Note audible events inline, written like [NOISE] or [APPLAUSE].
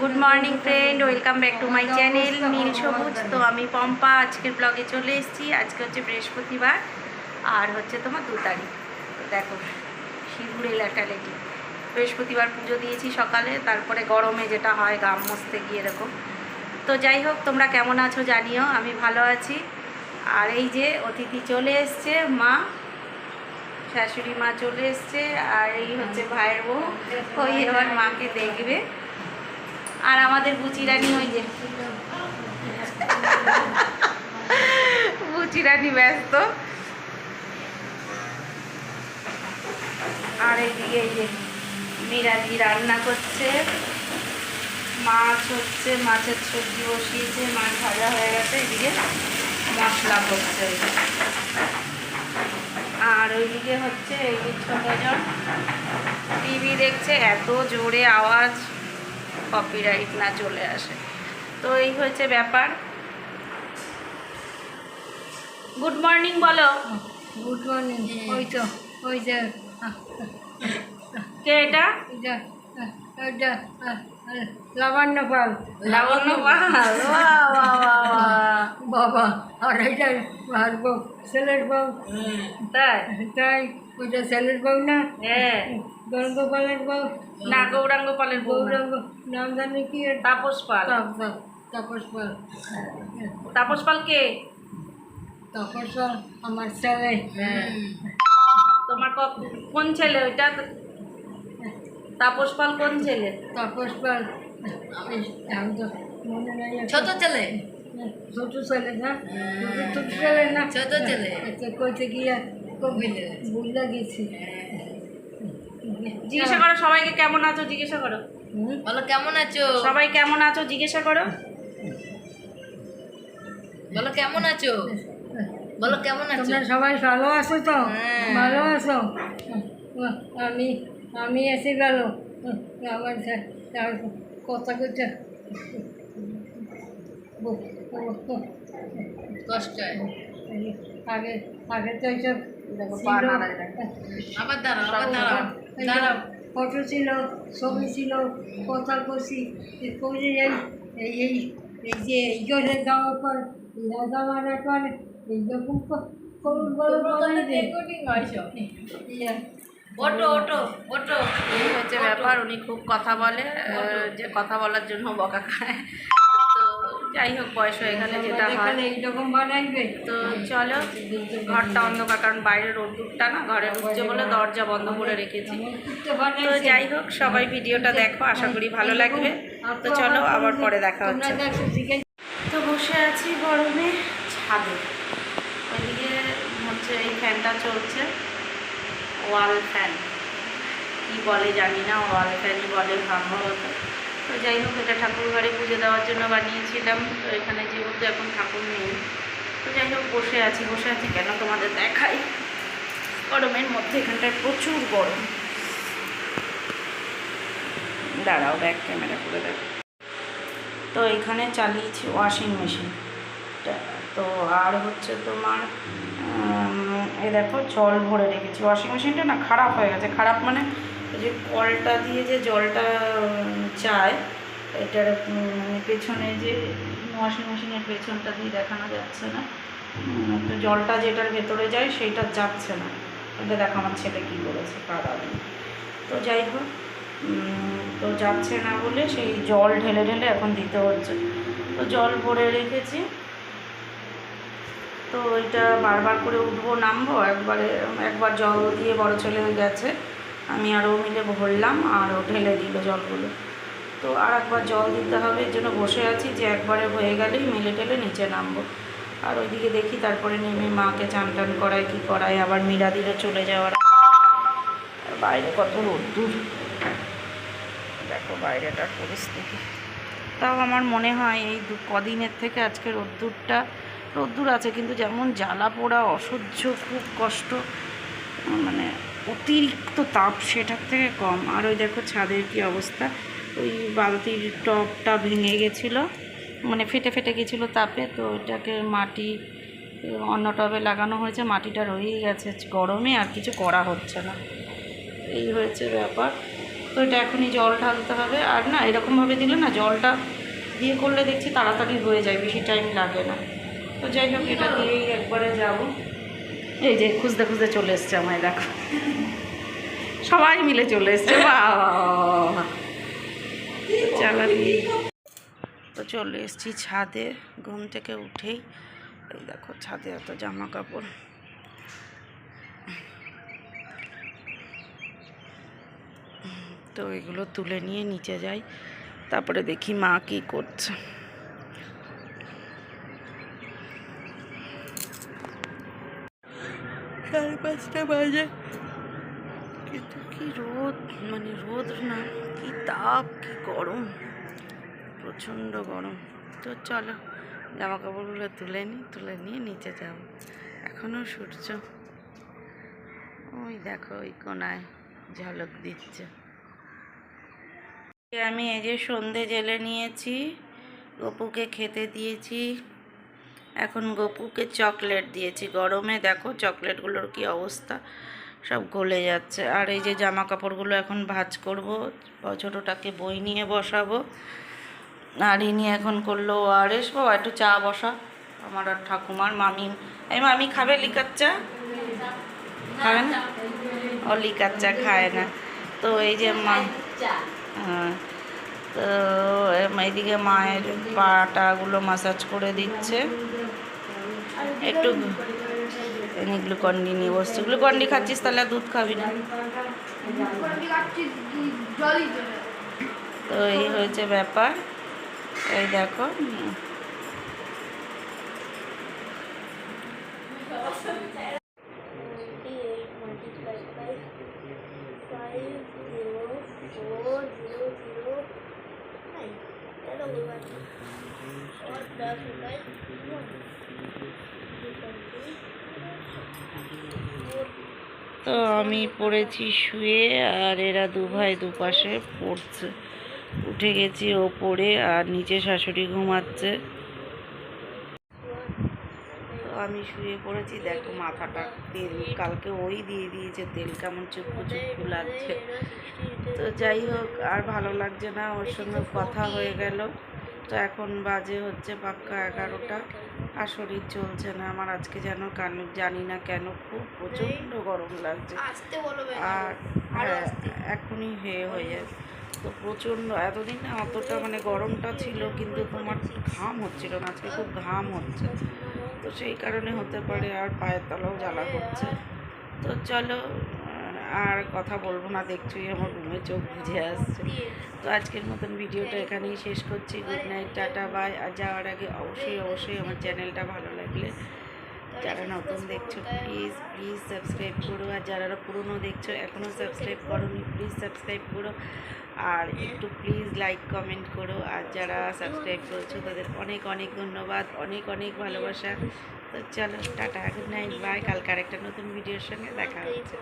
Good morning friend welcome back to my channel নীল সবুজ তো আমি পম্পা, আজকের ব্লগে চলে এসেছি। আজকে হচ্ছে বৃহস্পতিবার, আর হচ্ছে তোমার দু তারিখ। তো দেখো সিঁদুরে লেটালেটি বৃহস্পতিবার পুজো দিয়েছি সকালে, তারপরে গরমে যেটা হয় গাম মস্তে গিয়ে এরকম। তো যাই হোক, তোমরা কেমন আছো জানিও, আমি ভালো আছি। আর এই যে অতিথি চলে এসছে, মা। শাশুড়ি মা চলে এসছে, আর এই হচ্ছে ভাইয়ের বউ। ওই এবার মাকে দেখবে। আর আমাদের বুচি রানী ওই যে। বুচি রানী ব্যস্ত। আর এইদিকে এই যে মিরাজি রান্না করছে। মাছ হচ্ছে, মাছের সবজি বসিয়েছে, মাছ ভাজা হয়ে গেছে, এদিকে মশলা করছে। আর ওইদিকে হচ্ছে এই ছোটজন টিভি দেখছে, এত জোরে আওয়াজ। কপিরাইট না চলে আসে। তো এই হয়েছে ব্যাপার। গুড মর্নিং বলো। গুড মর্নিং ওই তো। ওই যে কে এটা? লাবণ্য পাল। লাবণ্য পাল। [LAUGHS] বাবা। আর আর বউ ছেলের বউ। তাই? তাই ওইটা ছেলের বউ না? হ্যাঁ। গঙ্গপালের বউ। না গৌরাঙ্গ পালের গৌরাঙ্গ নাম জানি কি? তাপস পাল। তাপ- তাপ- তাপস পাল। তাপস পাল কে? তাপস পাল আমার ছেলে। তোমার ক- কোন ছেলে ওইটা? তাপস পাল কোন ছেলে? তাপস পাল। ছোট ছেলে? ছোট ছেলে না ছোট ছেলে না ছোট ছেলে। কইতে গিয়া বুঝলা গেছি জিজ্ঞাসা করো সবাইকে কেমন আছো জিজ্ঞাসা করো? বলো কেমন আছো? সবাই কেমন আছো জিজ্ঞাসা করো। বলো কেমন আছো? বলো কেমন আছো? তোমরা সবাই ভালো আছো তো? হ্যাঁ। ভালো আছো? আমি আমি এসে গেল। আমার কথা করছে কষ্ট হয় আগে আগে তো এইসব। আবার দাঁড়াও আবার দাঁড়াও দাঁড়াও। ফটো ছিল ছবি ছিল কথা কষি করে এই এই এই এই যে এই জলের যাওয়ার পর রাজা মারার পর এইরকম করুন ইয়ে, ওটো ওটো ওটো এই হচ্ছে ব্যাপার উনি খুব কথা বলে যে কথা বলার জন্য বকা খায়। যাই হোক বয়স হয়ে গেলে যেটা হয়। এইরকম বানাইবে? তো চলো ঘরটা অন্ধকার কারণ বাইরে রোদ্দুরটা না ঘরে ঢুকছে বলে দরজা বন্ধ করে রেখেছি। তো যাই হোক সবাই ভিডিওটা দেখো আশা করি ভালো লাগবে। তো চলো আবার পরে দেখা হচ্ছে। তো বসে আছি গরমে ছাদে। ওইদিকে হচ্ছে এই ফ্যানটা চলছে ওয়াল ফ্যান। কি বলে জানি না ওয়াল ফ্যানই বলে সম্ভবত তো যাই হোক, এটা ঠাকুর ঘরে পুজো দেওয়ার জন্য বানিয়েছিলাম। তো এখানে যেহেতু এখন ঠাকুর নেই, তো যাই হোক, বসে আছি। বসে আছি কেন তোমাদের দেখাই? গরমের মধ্যে এখানটায় প্রচুর গরম। দাঁড়াও ব্যাক ক্যামেরা করে দেখো। তো এখানে চালিয়েছি ওয়াশিং মেশিন তো আর হচ্ছে তোমার এই দেখো, জল ভরে রেখেছি। ওয়াশিং মেশিনটা না খারাপ হয়ে গেছে। খারাপ মানে এই যে কলটা দিয়ে যে জলটা চায়, এটার মানে পেছনে যে ওয়াশিং মেশিনের পেছনটা দিয়ে দেখানো যাচ্ছে না। তো জলটা যেটার ভেতরে যায় সেইটা যাচ্ছে না। এটা দেখো আমার ছেলে কী করেছে কাদাবে তো যাই হোক তো যাচ্ছে না বলে সেই জল ঢেলে ঢেলে এখন দিতে হচ্ছে। তো জল ভরে রেখেছি। তো ওইটা বারবার করে উঠবো, নামবো, একবারে, একবার জল দিয়ে বড় ছেলে গেছে। আমি আরও মিলে ভরলাম, আর ও ঢেলে দিল জলগুলো। তো আর একবার জল দিতে হবে, এর জন্য বসে আছি যে একবারে হয়ে গেলেই মেলে টেলে নিচে নামবো। আর ওইদিকে দেখি তারপরে নেমে মাকে চান টান করায়, কী করায়, আবার মিরা দিলে চলে যাওয়ার বাইরে কত রোদ্দুর। দেখো বাইরেটার পরিস্থিতি। তাও আমার মনে হয় এই দু কদিনের থেকে আজকে রোদ্দুরটা, রোদ্দুর আছে, কিন্তু যেমন জ্বালা পোড়া, অসহ্য, খুব কষ্ট। মানে অতিরিক্ত তাপ সেটার থেকে কম। আর ওই দেখো ছাদের কি অবস্থা? ওই বালতির টপটা ভেঙে গেছিল। মানে ফেটে ফেটে গেছিল তাপে। তো ওইটাকে মাটি, অন্য টবে লাগানো হয়েছে। মাটিটা রয়েই গেছে। গরমে আর কিছু করা হচ্ছে না। এই হয়েছে ব্যাপার। তো এটা এখনই জল ঢালতে হবে। আর না, এরকমভাবে দিলে না জলটা দিয়ে করলে দেখছি তাড়াতাড়ি হয়ে যায়। বেশি টাইম লাগে না। তো যাই হোক, এটা দিয়েই একবারে যাব। এই যে খুঁজতে খুঁজতে চলে এসছে আমায়, দেখো। সবাই মিলে চলে এসছে তো চলে এসেছি ছাদে, ঘুম থেকে উঠেই। এই দেখো, ছাদে এত জামা কাপড় তো এগুলো তুলে নিয়ে নিচে যাই, তারপরে দেখি মা কি করছে। পাঁচটা বাজে। কিন্তু কি রোদ মানে রোদ না, কি তাপ, কি গরম, প্রচণ্ড গরম। তো চলো, জামা কাপড়গুলো তুলে নিই তুলে নিয়ে নিচে যাব। এখনও সূর্য। ওই দেখো, ওই কোনায় ঝলক দিচ্ছে। আমি এই যে সন্ধে জেলে নিয়েছি, গপুকে খেতে দিয়েছি। এখন গপুকে চকলেট দিয়েছি। গরমে দেখো চকলেটগুলোর কি অবস্থা। সব গলে যাচ্ছে। আর এই যে জামা কাপড়গুলো এখন ভাজ করব, ছোটোটাকে বই নিয়ে বসাবো। আর ইনি এখন করল আর এস বাবা, একটু চা বসা। আমার আর ঠাকুমার মামি এই মামি খাবে লিকার চা? খাবে না? ও লিকার চা খায় না। তো এই যে মা হ্যাঁ। তো এইদিকে মায়ের পাটাগুলো মাসাজ করে দিচ্ছে। একটু গ্লুকন্ডি নিয়ে বসছে। গ্লুকন্ডি খাচ্ছিস তাহলে দুধ খাবি না। তো এই হয়েছে ব্যাপার। এই দেখো। তো আমি পড়েছি শুয়ে আর এরা দু ভাই দুপাশে পড়ছে। উঠে গেছি ওপরে আর নিচে শাশুড়ি ঘুমাচ্ছে। তো আমি শুয়ে পড়েছি। দেখো মাথাটা তেল, কালকে ওই দিয়ে দিয়েছে তেল, কেমন চুপকু চুপকু লাগছে। তো যাই হোক, আর ভালো লাগছে না, ওর সঙ্গে কথা হয়ে গেল। তো এখন বাজে হচ্ছে পাক্কা এগারোটা। আর শরীর চলছে না। আমার আজকে যেন কান জানি না কেন খুব প্রচণ্ড গরম লাগছে। আর হ্যাঁ এখনই হয়ে হয়ে যায় তো প্রচণ্ড এতদিন না অতটা মানে গরমটা ছিল কিন্তু তোমার ঘাম হচ্ছিল না। আজকে খুব ঘাম হচ্ছে। তো সেই কারণে হতে পারে আর পায়ের তলাও জ্বালা করছে। তো চলো আর কথা বলব না, দেখছোই আমার ঘুমে চোখ বুঝে আসছে। তো আজকের মতন ভিডিওটা এখানেই শেষ করছি। গুড নাইট টাটা বাই আর যাওয়ার আগে অবশ্যই অবশ্যই আমার চ্যানেলটা ভালো লাগলে যারা নতুন দেখছ প্লিজ প্লিজ সাবস্ক্রাইব করো। আর যারা পুরনো দেখছ এখনও সাবস্ক্রাইব করোনি প্লিজ সাবস্ক্রাইব করো। আর একটু প্লিজ লাইক কমেন্ট করো। আর যারা সাবস্ক্রাইব করছ, তাদের অনেক অনেক ধন্যবাদ, অনেক অনেক ভালোবাসা। তো চলো, টাটা গুড নাইট বাই কালকে আরেকটা নতুন ভিডিওর সঙ্গে দেখা হচ্ছে।